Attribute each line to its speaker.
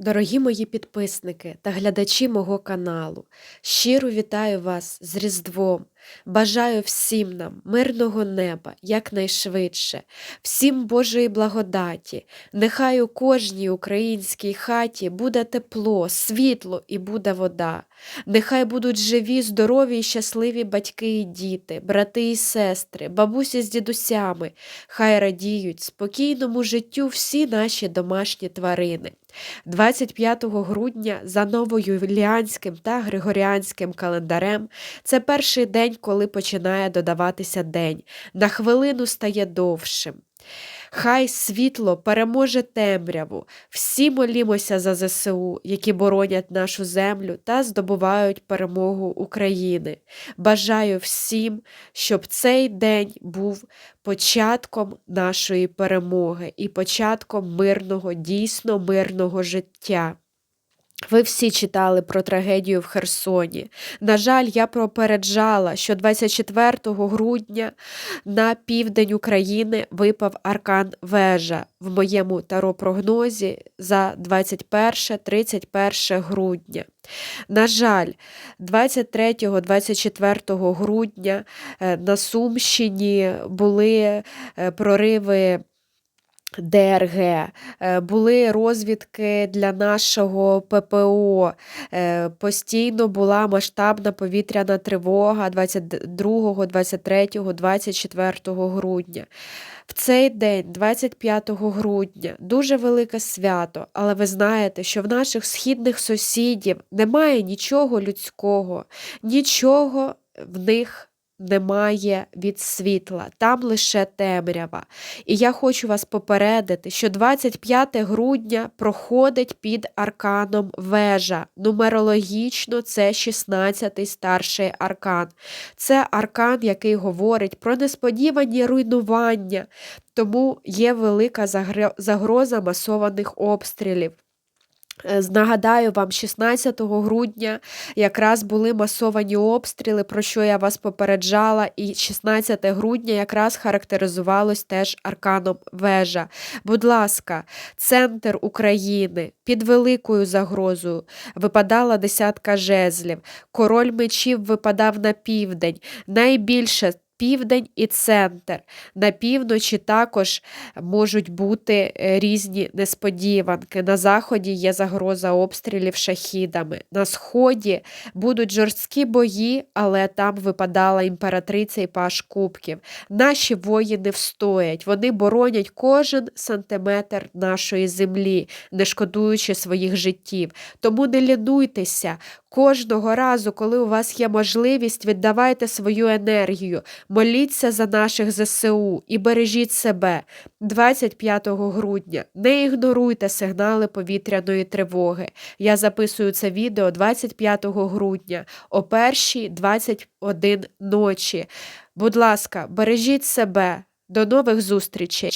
Speaker 1: Дорогі мої підписники та глядачі мого каналу, щиро вітаю вас з Різдвом. Бажаю всім нам мирного неба якнайшвидше, всім Божої благодаті. Нехай у кожній українській хаті буде тепло, світло і буде вода. Нехай будуть живі, здорові і щасливі батьки і діти, брати і сестри, бабусі з дідусями. Хай радіють спокійному життю всі наші домашні тварини. 25 грудня за новоюліанським та григоріанським календарем це перший день, коли починає додаватися день, на хвилину стає довшим. Хай світло переможе темряву, всі молімося за ЗСУ, які боронять нашу землю та здобувають перемогу України. Бажаю всім, щоб цей день був початком нашої перемоги і початком мирного, дійсно мирного життя. Ви всі читали про трагедію в Херсоні. На жаль, я попереджала, що 24 грудня на південь України випав аркан вежа в моєму таро-прогнозі за 21-31 грудня. На жаль, 23-24 грудня е, на Сумщині були е, прориви. ДРГ, е, були розвідки для нашого ППО. Е, постійно була масштабна повітряна тривога 22, 23, 24 грудня. В цей день, 25 грудня, дуже велике свято, але ви знаєте, що в наших східних сусідів немає нічого людського, нічого в них немає від світла, там лише темрява. І я хочу вас попередити, що 25 грудня проходить під арканом вежа. Нумерологічно це 16-й старший аркан. Це аркан, який говорить про несподівані руйнування, тому є велика загроза масованих обстрілів. Е, нагадаю вам, 16 грудня якраз були масовані обстріли, про що я вас попереджала, і 16 грудня якраз характеризувалось теж арканом вежа. Будь ласка, центр України під великою загрозою випадала десятка жезлів, король мечів випадав на південь. Найбільше південь і центр. На півночі також можуть бути е, різні несподіванки. На заході є загроза обстрілів шахідами. На сході будуть жорсткі бої, але там випадала імператриця і паш кубків. Наші воїни встоять, вони боронять кожен сантиметр нашої землі, не шкодуючи своїх життів. Тому не лінуйтеся. Кожного разу, коли у вас є можливість, віддавайте свою енергію, моліться за наших ЗСУ і бережіть себе 25 грудня. Не ігноруйте сигнали повітряної тривоги. Я записую це відео 25 грудня о першій 21 ночі. Будь ласка, бережіть себе. До нових зустрічей!